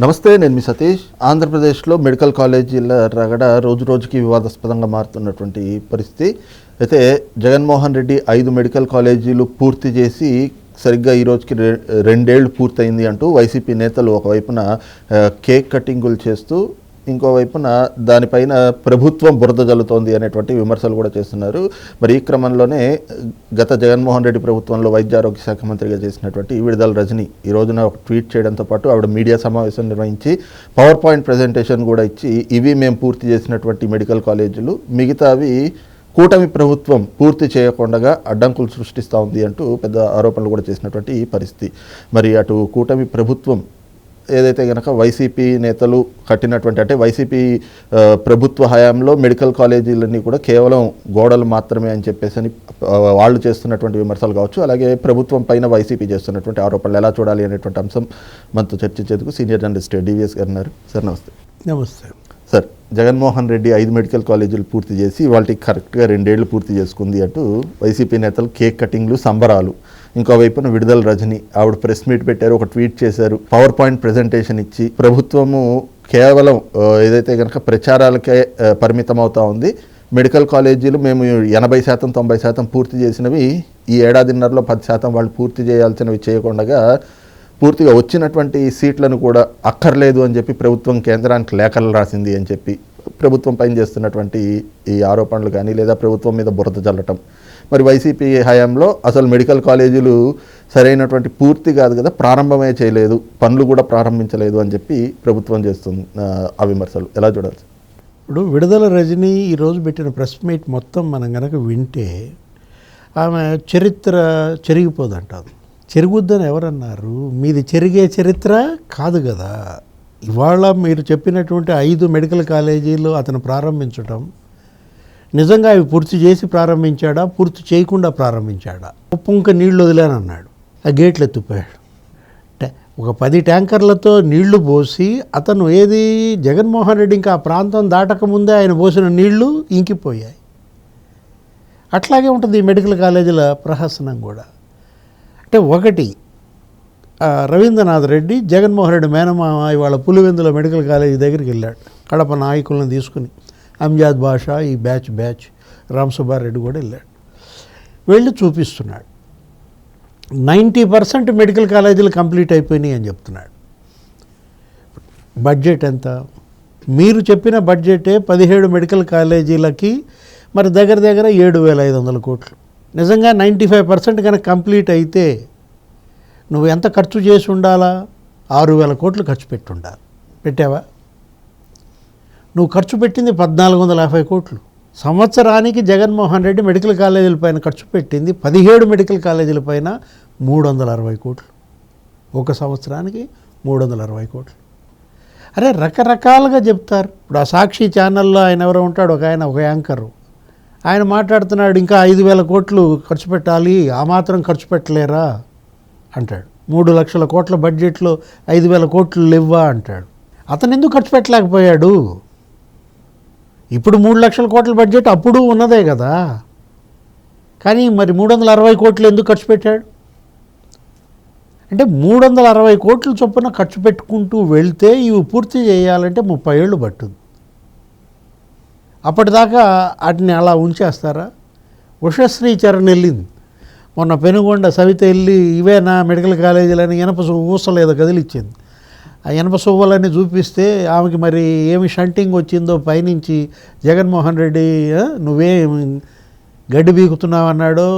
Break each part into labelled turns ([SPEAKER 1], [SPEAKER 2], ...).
[SPEAKER 1] నమస్తే నేను మీ సతీష్. ఆంధ్రప్రదేశ్లో మెడికల్ కాలేజీల రగడ రోజు రోజుకి వివాదాస్పదంగా మారుతున్నటువంటి పరిస్థితి. అయితే జగన్మోహన్ రెడ్డి ఐదు మెడికల్ కాలేజీలు పూర్తి చేసి సరిగ్గా ఈ రోజుకి రె రెండేళ్ళు పూర్తయింది అంటూ వైసీపీ నేతలు ఒకవైపున కేక్ కటింగులు చేస్తూ ఇంకోవైపున దానిపైన ప్రభుత్వం బురద జల్లుతోంది అనేటువంటి విమర్శలు కూడా చేస్తున్నారు. మరి ఈ క్రమంలోనే గత జగన్మోహన్ రెడ్డి ప్రభుత్వంలో వైద్య ఆరోగ్య శాఖ మంత్రిగా చేసినటువంటి విడుదల రజని ఈ రోజున ఒక ట్వీట్ చేయడంతో పాటు ఆవిడ మీడియా సమావేశం నిర్వహించి పవర్ పాయింట్ ప్రజెంటేషన్ కూడా ఇచ్చి ఇవి మేము పూర్తి చేసినటువంటి మెడికల్ కాలేజీలు మిగతావి కూటమి ప్రభుత్వం పూర్తి చేయకుండా అడ్డంకులు సృష్టిస్తూ ఉంది అంటూ పెద్ద ఆరోపణలు కూడా చేసినటువంటి ఈ పరిస్థితి. మరి అటు కూటమి ప్రభుత్వం ఏదైతే కనుక వైసీపీ నేతలు కట్టినటువంటి అంటే వైసీపీ ప్రభుత్వ హయాంలో మెడికల్ కాలేజీలన్నీ కూడా కేవలం గోడలు మాత్రమే అని చెప్పేసి అని వాళ్ళు చేస్తున్నటువంటి విమర్శలు కావచ్చు అలాగే ప్రభుత్వం పైన వైసీపీ చేస్తున్నటువంటి ఆరోపణలు ఎలా చూడాలి అనేటువంటి అంశం మనతో చర్చించేందుకు సీనియర్ జర్నలిస్ట్ డివిఎస్ గారు ఉన్నారు. సార్ నమస్తే.
[SPEAKER 2] నమస్తే.
[SPEAKER 1] జగన్మోహన్ రెడ్డి ఐదు మెడికల్ కాలేజీలు పూర్తి చేసి వాళ్ళకి కరెక్ట్గా రెండేళ్ళు పూర్తి చేసుకుంది అటు వైసీపీ నేతలు కేక్ కటింగ్లు సంబరాలు. ఇంకో వైపున విడుదల రజని. ఆవిడ ప్రెస్ మీట్ పెట్టారు ఒక ట్వీట్ చేశారు పవర్ పాయింట్ ప్రజెంటేషన్ ఇచ్చి. ప్రభుత్వము కేవలం ఏదైతే కనుక ప్రచారాలకే పరిమితం అవుతా ఉంది మెడికల్ కాలేజీలు మేము ఎనభై శాతం తొంభై శాతం పూర్తి చేసినవి ఈ ఏడాదిన్నరలో పది శాతం వాళ్ళు పూర్తి చేయాల్సినవి చేయకుండా పూర్తిగా వచ్చినటువంటి సీట్లను కూడా అక్కర్లేదు అని చెప్పి ప్రభుత్వం కేంద్రానికి లేఖలు రాసింది అని చెప్పి ప్రభుత్వం పైన చేస్తున్నటువంటి ఈ ఆరోపణలు కానీ లేదా ప్రభుత్వం మీద బురద చల్లటం. మరి వైసీపీ హయాంలో అసలు మెడికల్ కాలేజీలు సరైనటువంటి పూర్తి కాదు కదా ప్రారంభమే చేయలేదు పనులు కూడా ప్రారంభించలేదు అని చెప్పి ప్రభుత్వం చేస్తుంది ఆ, విమర్శలు ఎలా చూడాలి
[SPEAKER 2] ఇప్పుడు విడుదల రజనీ ఈరోజు పెట్టిన ప్రెస్ మీట్ మొత్తం మనం కనుక వింటే ఆమె చరిత్ర చెరిగిపోదంటారు. చెరుగుద్దని ఎవరన్నారు? మీది చెరిగే చరిత్ర కాదు కదా. ఇవాళ మీరు చెప్పినటువంటి ఐదు మెడికల్ కాలేజీలు అతను ప్రారంభించడం నిజంగా అవి పూర్తి చేసి ప్రారంభించాడా? పూర్తి చేయకుండా ప్రారంభించాడా? ఉప్పుంక నీళ్ళు వదిలేనన్నాడు ఆ గేట్లు ఎత్తిపోయాడు. ఒక పది ట్యాంకర్లతో నీళ్ళు పోసి అతను ఏది? జగన్మోహన్ రెడ్డి ఇంకా ఆ ప్రాంతం దాటక ముందే ఆయన పోసిన నీళ్ళు ఇంకిపోయాయి. అట్లాగే ఉంటుంది ఈ మెడికల్ కాలేజీల ప్రహసనం కూడా. అంటే ఒకటి రవీంద్రనాథ్ రెడ్డి జగన్మోహన్ రెడ్డి మేనమామ ఇవాళ పులివెందుల మెడికల్ కాలేజీ దగ్గరికి వెళ్ళాడు. కడప నాయకులను తీసుకుని అంజాద్ బాషా ఈ బ్యాచ్ బ్యాచ్ రామసుబ్బారెడ్డి కూడా వెళ్ళాడు. వెళ్ళి చూపిస్తున్నాడు. నైంటీ పర్సెంట్ మెడికల్ కాలేజీలు కంప్లీట్ అయిపోయినాయి అని చెప్తున్నాడు. బడ్జెట్ ఎంత? మీరు చెప్పిన బడ్జెటే పదిహేడు మెడికల్ కాలేజీలకి మరి దగ్గర దగ్గర ఏడు వేల ఐదు వందల కోట్లు. నిజంగా నైంటీ ఫైవ్ పర్సెంట్ కనుక కంప్లీట్ అయితే నువ్వు ఎంత ఖర్చు చేసి ఉండాలా? ఆరు వేల కోట్లు ఖర్చు పెట్టుండాలి పెట్టావా? నువ్వు ఖర్చు పెట్టింది పద్నాలుగు వందల యాభై కోట్లు. సంవత్సరానికి జగన్మోహన్ రెడ్డి మెడికల్ కాలేజీల పైన ఖర్చు పెట్టింది పదిహేడు మెడికల్ కాలేజీల పైన మూడు వందల అరవై కోట్లు. ఒక సంవత్సరానికి మూడు వందల అరవై కోట్లు. అరే రకరకాలుగా చెప్తారు. ఇప్పుడు ఆ సాక్షి ఛానల్లో ఆయన ఎవరో ఉంటాడు ఒక ఆయన ఒక యాంకరు. ఆయన మాట్లాడుతున్నాడు ఇంకా ఐదు వేల కోట్లు ఖర్చు పెట్టాలి ఆ మాత్రం ఖర్చు పెట్టలేరా? అంటాడు. మూడు లక్షల కోట్ల బడ్జెట్లో ఐదు వేల కోట్లు లేవా అంటాడు. అతను ఎందుకు ఖర్చు పెట్టలేకపోయాడు? ఇప్పుడు మూడు లక్షల కోట్ల బడ్జెట్ అప్పుడు ఉన్నదే కదా. కానీ మరి మూడు వందల అరవై కోట్లు ఎందుకు ఖర్చు పెట్టాడు? అంటే మూడు వందల అరవై కోట్ల చొప్పున ఖర్చు పెట్టుకుంటూ వెళ్తే ఇవి పూర్తి చేయాలంటే ముప్పై ఏళ్ళు పట్టుద్ది అప్పటిదాకా వాటిని అలా ఉంచేస్తారా? ఉషశ్రీ చరణ్ వెళ్ళింది. మొన్న పెనుగొండ సవిత వెళ్ళి ఇవే నా మెడికల్ కాలేజీలని ఇనప సు- ఊసలేదో కదిలిచ్చింది. ఆ ఎనప సువ్వలన్నీ చూపిస్తే ఆమెకి మరి ఏమి షంటింగ్ వచ్చిందో పైనుంచి జగన్మోహన్ రెడ్డి నువ్వేం నువ్వే గడ్డి బీకుతున్నావు అన్నాడో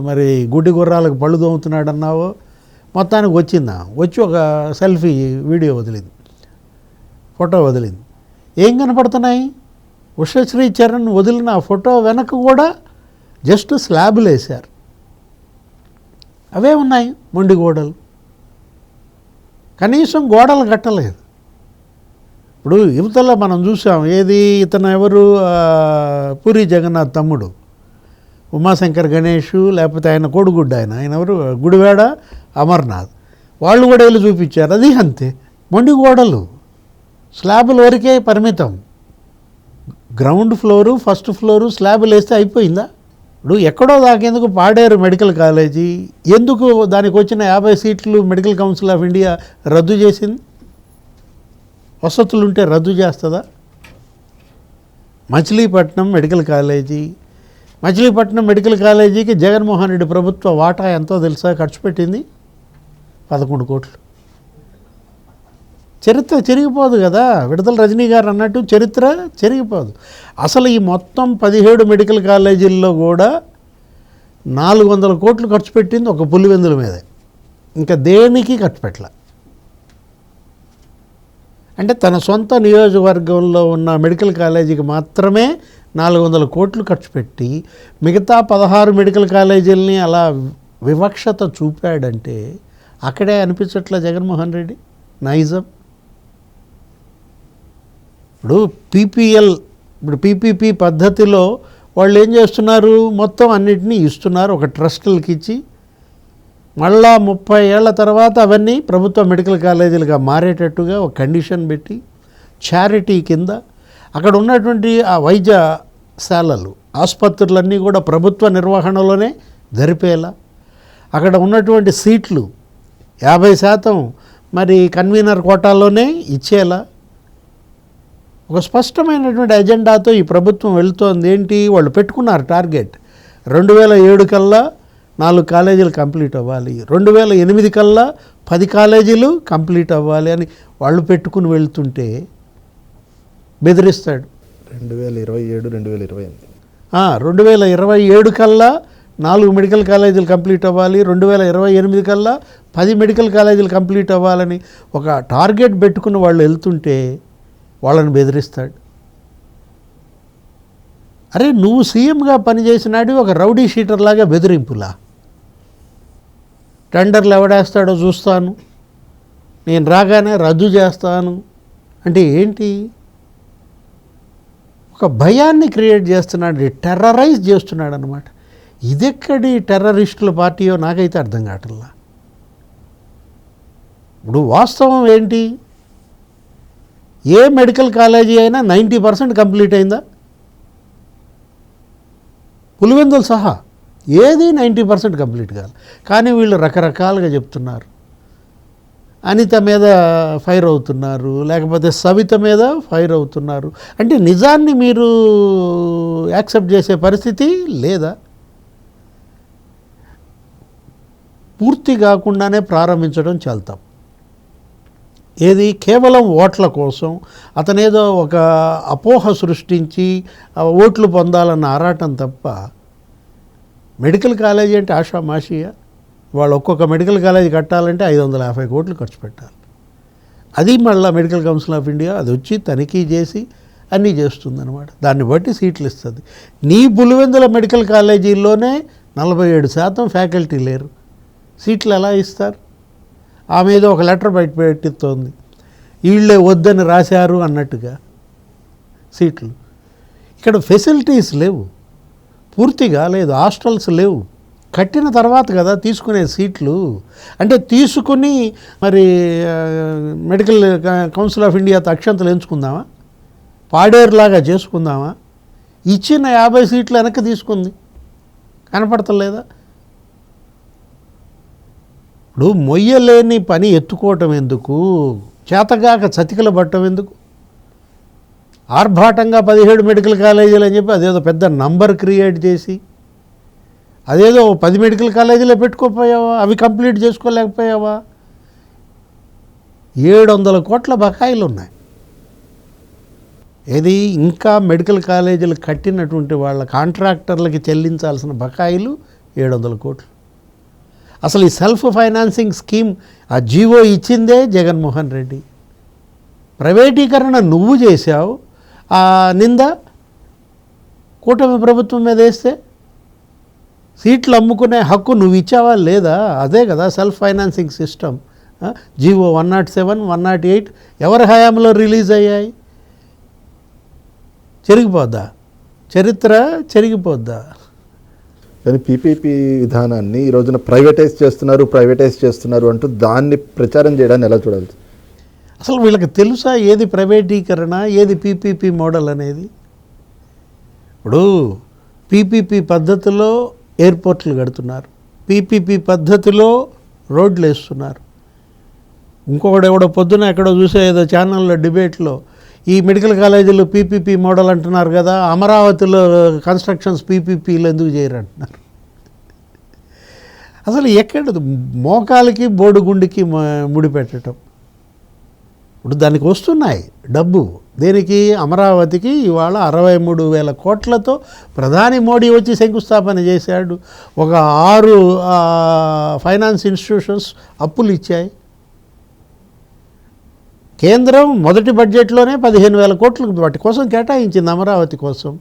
[SPEAKER 2] మరి గుడ్డి గుర్రాలకు పళ్ళు దోముతున్నాడు అన్నావో మొత్తానికి వచ్చిందా వచ్చి ఒక సెల్ఫీ వీడియో వదిలింది. ఫోటో వదిలింది. ఏం కనపడుతున్నాయి? ఉషశ్రీ చరణ్ వదిలిన ఆ ఫోటో వెనక కూడా జస్ట్ స్లాబులు వేశారు. అవే ఉన్నాయి మొండి గోడలు. కనీసం గోడలు కట్టలేదు. ఇప్పుడు యువతలో మనం చూసాం ఏది ఇతను ఎవరు? పూరి జగన్నాథ్ తమ్ముడు. ఉమాశంకర్ గణేష్ లేకపోతే ఆయన కోడిగుడ్డ ఆయన. ఆయన ఎవరు? గుడివాడ అమర్నాథ్. వాళ్ళు కూడా వెళ్ళి చూపించారు. అది అంతే. మొండి గోడలు. స్లాబుల వరకే పరిమితం. గ్రౌండ్ ఫ్లోరు ఫస్ట్ ఫ్లోరు స్లాబులు వేస్తే అయిపోయిందా? ఇప్పుడు ఎక్కడో దాకేందుకు పాడేరు మెడికల్ కాలేజీ? ఎందుకు దానికి వచ్చిన యాభై సీట్లు మెడికల్ కౌన్సిల్ ఆఫ్ ఇండియా రద్దు చేసింది? వసతులు ఉంటే రద్దు చేస్తుందా? Machilipatnam medical college. Machilipatnam medical కాలేజీకి జగన్మోహన్ రెడ్డి ప్రభుత్వ వాటా ఎంతో తెలుసా? ఖర్చు పెట్టింది పదకొండు కోట్లు. చరిత్ర చెరిగిపోదు కదా. విడతల రజనీ గారు అన్నట్టు చరిత్ర చెరిగిపోదు. అసలు ఈ మొత్తం పదిహేడు మెడికల్ కాలేజీల్లో కూడా నాలుగు వందల కోట్లు ఖర్చు పెట్టింది ఒక పులివెందుల మీదే. ఇంకా దేనికి ఖర్చు పెట్టలే. అంటే తన సొంత నియోజకవర్గంలో ఉన్న మెడికల్ కాలేజీకి మాత్రమే నాలుగు వందల కోట్లు ఖర్చు పెట్టి మిగతా పదహారు మెడికల్ కాలేజీలని అలా వివక్షత చూపాడంటే అక్కడే అనిపించట్లే జగన్మోహన్ రెడ్డి? నైజం? ఇప్పుడు పీపీఎల్ ఇప్పుడు పీపీపీ పద్ధతిలో వాళ్ళు ఏం చేస్తున్నారు? మొత్తం అన్నిటినీ ఇస్తున్నారు. ఒక ట్రస్టులకి ఇచ్చి మళ్ళా ముప్పై ఏళ్ళ తర్వాత అవన్నీ ప్రభుత్వ మెడికల్ కాలేజీలుగా మారేటట్టుగా ఒక కండిషన్ పెట్టి చారిటీ కింద అక్కడ ఉన్నటువంటి ఆ వైద్యశాలలు ఆసుపత్రులన్నీ కూడా ప్రభుత్వ నిర్వహణలోనే జరిపేలా. అక్కడ ఉన్నటువంటి సీట్లు యాభై శాతం మరి కన్వీనర్ కోటాలోనే ఇచ్చేలా. ఒక స్పష్టమైనటువంటి ఎజెండాతో ఈ ప్రభుత్వం వెళుతోంది ఏంటి? వాళ్ళు పెట్టుకున్నారు టార్గెట్. రెండు వేల ఏడు కల్లా నాలుగు కాలేజీలు కంప్లీట్ అవ్వాలి. రెండు వేల ఎనిమిది కల్లా పది కాలేజీలు కంప్లీట్ అవ్వాలి అని వాళ్ళు పెట్టుకుని వెళ్తుంటే బెదిరిస్తాడు.
[SPEAKER 1] రెండు వేల ఇరవై ఏడు రెండు వేల ఇరవై ఎనిమిది.
[SPEAKER 2] రెండు వేల ఇరవై ఏడు కల్లా నాలుగు మెడికల్ కాలేజీలు కంప్లీట్ అవ్వాలి. రెండు వేల ఇరవై ఎనిమిది కల్లా పది మెడికల్ కాలేజీలు కంప్లీట్ అవ్వాలని ఒక టార్గెట్ పెట్టుకుని వాళ్ళు వెళ్తుంటే వాళ్ళని బెదిరిస్తాడు. అరే నువ్వు సీఎంగా పనిచేసినాడు ఒక రౌడీ షీటర్ లాగా బెదిరింపులా? టెండర్లు ఎవడేస్తాడో చూస్తాను. నేను రాగానే రద్దు చేస్తాను. అంటే ఏంటి? ఒక భయాన్ని క్రియేట్ చేస్తున్నాడు టెర్రరైజ్ చేస్తున్నాడు అనమాట ఇదెక్కడి టెర్రరిస్టుల పార్టీయో నాకైతే అర్థం కావట్లా. ఇప్పుడు వాస్తవం ఏంటి? ఏ మెడికల్ కాలేజీ అయినా నైంటీ పర్సెంట్ కంప్లీట్ అయిందా? పులివెందులు సహా ఏది నైంటీ పర్సెంట్ కంప్లీట్ కాదు కానీ వీళ్ళు రకరకాలుగా చెప్తున్నారు. అనిత మీద ఫైర్ అవుతున్నారు లేకపోతే సవిత మీద ఫైర్ అవుతున్నారు. అంటే నిజాన్ని మీరు యాక్సెప్ట్ చేసే పరిస్థితి లేదా? పూర్తి కాకుండానే ప్రారంభించడం చాలా తప్పు. ఏది? కేవలం ఓట్ల కోసం అతనేదో ఒక అపోహ సృష్టించి ఓట్లు పొందాలన్న ఆరాటం తప్ప మెడికల్ కాలేజీ అంటే ఆషామాషియా వాళ్ళు ఒక్కొక్క మెడికల్ కాలేజీ కట్టాలంటే ఐదు వందల యాభై కోట్లు ఖర్చు పెట్టాలి. అది మళ్ళీ మెడికల్ కౌన్సిల్ ఆఫ్ ఇండియా అది వచ్చి తనిఖీ చేసి అన్నీ చేస్తుందన్నమాట. దాన్ని బట్టి సీట్లు ఇస్తుంది. నీ పులివెందుల మెడికల్ కాలేజీల్లోనే నలభై ఏడు శాతం ఫ్యాకల్టీ లేరు. సీట్లు ఎలా ఇస్తారు? ఆమె ఏదో ఒక లెటర్ బయట పెట్టిస్తోంది. వీళ్ళే వద్దని రాశారు అన్నట్టుగా సీట్లు. ఇక్కడ ఫెసిలిటీస్ లేవు. పూర్తిగా లేదు హాస్టల్స్ లేవు. కట్టిన తర్వాత కదా తీసుకునే సీట్లు. అంటే తీసుకుని మరి మెడికల్ కౌన్సిల్ ఆఫ్ ఇండియాతో అక్షంతలు ఎంచుకుందామా? పాడేరులాగా చేసుకుందామా? ఇచ్చిన యాభై సీట్లు వెనక్కి తీసుకుంది. కనపడతలేదా? ఇప్పుడు మొయ్యలేని పని ఎత్తుకోవటం ఎందుకు? చేతగాక చతికిల పట్టడం ఎందుకు? ఆర్భాటంగా పదిహేడు మెడికల్ కాలేజీలు అని చెప్పి అదేదో పెద్ద నంబర్ క్రియేట్ చేసి అదేదో పది మెడికల్ కాలేజీలో పెట్టుకోపోయావా? అవి కంప్లీట్ చేసుకోలేకపోయావా? ఏడు వందల కోట్ల బకాయిలు ఉన్నాయి ఏది? ఇంకా మెడికల్ కాలేజీలు కట్టినటువంటి వాళ్ళ కాంట్రాక్టర్లకి చెల్లించాల్సిన బకాయిలు ఏడు వందల కోట్లు. అసలు ఈ సెల్ఫ్ ఫైనాన్సింగ్ స్కీమ్ ఆ జీవో ఇచ్చిందే జగన్మోహన్ రెడ్డి. ప్రైవేటీకరణ నువ్వు చేశావు ఆ నింద కూటమి ప్రభుత్వం మీద వేస్తే సీట్లు అమ్ముకునే హక్కు నువ్వు ఇచ్చావా లేదా? అదే కదా self financing system GO one nought seven one nought eight ఎవరి హయాంలో రిలీజ్ అయ్యాయి? చెరిగిపోద్దా? చరిత్ర చెరిగిపోద్దా?
[SPEAKER 1] కానీ పీపీపీ విధానాన్ని ఈ రోజున ప్రైవేటైజ్ చేస్తున్నారు ప్రైవేటైజ్ చేస్తున్నారు అంటూ దాన్ని ప్రచారం చేయడాన్ని ఎలా చూడాలి?
[SPEAKER 2] అసలు వీళ్ళకి తెలుసా ఏది ప్రైవేటీకరణ ఏది పీపీపీ మోడల్ అనేది? ఇప్పుడు పీపీపీ పద్ధతిలో ఎయిర్పోర్ట్లు కడుతున్నారు పీపీపీ పద్ధతిలో రోడ్లు వేస్తున్నారు ఇంకొకడు ఎవడో పొద్దున ఎక్కడో చూసే ఏదో ఛానల్లో డిబేట్లో ఈ మెడికల్ కాలేజీలు పీపీపీ మోడల్ అంటున్నారు కదా అమరావతిలో కన్స్ట్రక్షన్స్ పీపీపీలు ఎందుకు చేయరు అంటున్నారు. అసలు ఎక్కడ మోకాలకి బోడుగుండికి గుండెకి ముడిపెట్టడం ఇప్పుడు దానికి వస్తున్నాయి డబ్బు. దేనికి? అమరావతికి ఇవాళ అరవై మూడు వేల కోట్లతో ప్రధాని మోడీ వచ్చి శంకుస్థాపన చేశాడు. ఒక ఆరు ఫైనాన్స్ ఇన్స్టిట్యూషన్స్ అప్పులు ఇచ్చాయి. కేంద్రం మొదటి బడ్జెట్లోనే పదిహేను వేల కోట్లు వాటి కోసం కేటాయించింది అమరావతి కోసం.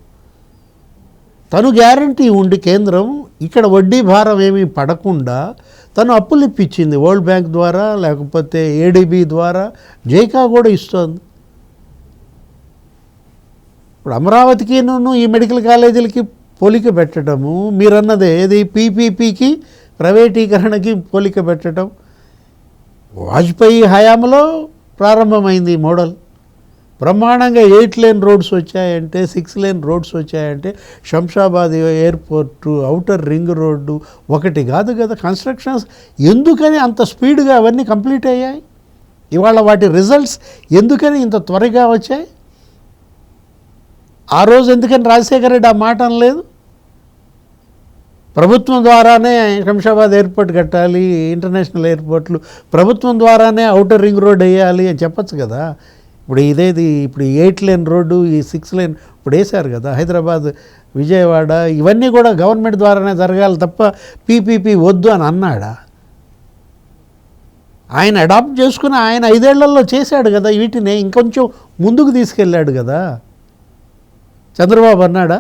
[SPEAKER 2] తను గ్యారంటీ ఉండి కేంద్రం ఇక్కడ వడ్డీ భారం ఏమీ పడకుండా తను అప్పులు ఇప్పించింది వరల్డ్ బ్యాంక్ ద్వారా లేకపోతే ఏడిబి ద్వారా జైకా కూడా ఇస్తోంది. ఇప్పుడు అమరావతికి నన్ను ఈ మెడికల్ కాలేజీలకి పోలిక పెట్టడము మీరన్నదే ఏది పీపీపీకి ప్రైవేటీకరణకి పోలిక పెట్టడం. వాజ్పేయి హయాంలో ప్రారంభమైంది ఈ మోడల్. బ్రహ్మాండంగా ఎయిట్ లేన్ రోడ్స్ వచ్చాయంటే సిక్స్ లేన్ రోడ్స్ వచ్చాయంటే Shamshabad airport outer ring road ఒకటి కాదు కదా. కన్స్ట్రక్షన్స్ ఎందుకని అంత స్పీడ్గా అవన్నీ కంప్లీట్ అయ్యాయి? ఇవాళ వాటి రిజల్ట్స్ ఎందుకని ఇంత త్వరగా వచ్చాయి? ఆ రోజు ఎందుకని రాజశేఖర రెడ్డి ఆ మాట లేదు ప్రభుత్వం ద్వారానే శంషాబాద్ ఎయిర్పోర్ట్ కట్టాలి ఇంటర్నేషనల్ ఎయిర్పోర్ట్లు. ప్రభుత్వం ద్వారానే అవుటర్ రింగ్ రోడ్ వేయాలి అని చెప్పచ్చు కదా. ఇప్పుడు ఇదేది ఇప్పుడు ఎయిట్ లేన్ రోడ్డు ఈ సిక్స్ లేన్ ఇప్పుడు వేశారు కదా హైదరాబాద్ విజయవాడ ఇవన్నీ కూడా గవర్నమెంట్ ద్వారానే జరగాలి తప్ప పీపీపీ వద్దు అని అన్నాడా? ఆయన అడాప్ట్ చేసుకుని ఆయన ఐదేళ్ళలో చేశాడు కదా వీటిని ఇంకొంచెం ముందుకు తీసుకెళ్ళాడు కదా. చంద్రబాబు అన్నాడా?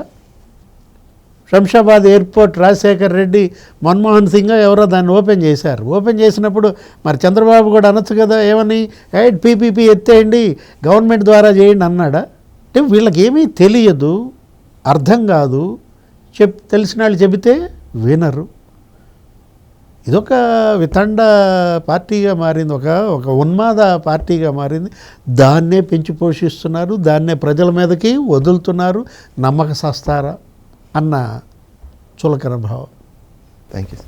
[SPEAKER 2] శంషాబాద్ ఎయిర్పోర్ట్ రాజశేఖర్ రెడ్డి మన్మోహన్ సింగ్ ఎవరో దాన్ని ఓపెన్ చేశారు. ఓపెన్ చేసినప్పుడు మరి చంద్రబాబు కూడా అనొచ్చు కదా ఏమని? ఎయిట్ పీపీపీ ఎత్తేయండి గవర్నమెంట్ ద్వారా చేయండి అన్నాడా? అంటే వీళ్ళకి ఏమీ తెలియదు అర్థం కాదు. చెప్ తెలిసిన వాళ్ళు చెబితే వినరు. ఇదొక వితండ పార్టీగా మారింది ఒక ఒక ఉన్మాద పార్టీగా మారింది. దాన్నే పెంచి పోషిస్తున్నారు దాన్నే ప్రజల మీదకి వదులుతున్నారు. నమ్మక సస్తారా అన్న చులకన భావం.
[SPEAKER 1] Thank you